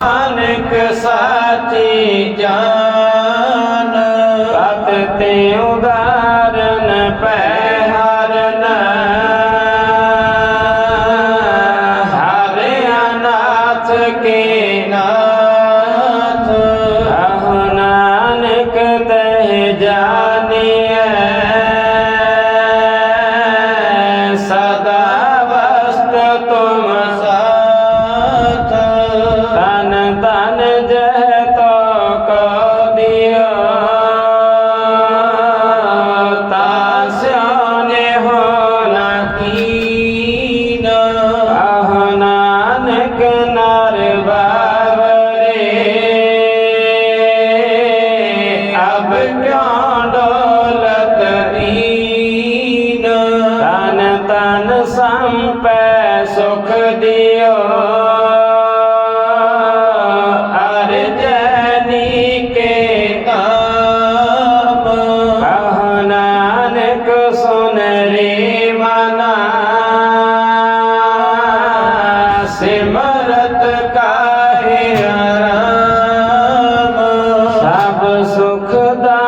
ਨਾਨਕ ਸਾਚੀ ਜਾਨ ਸਤ ਤੇ ਉਦਾਰਨ ਪੈ দুঃখ দা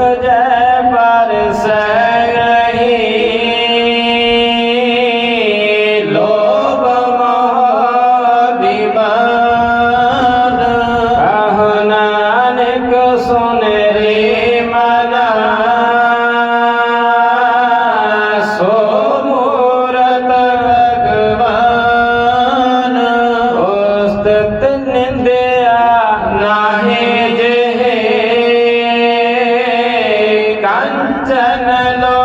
kanchanalo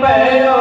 Rainbow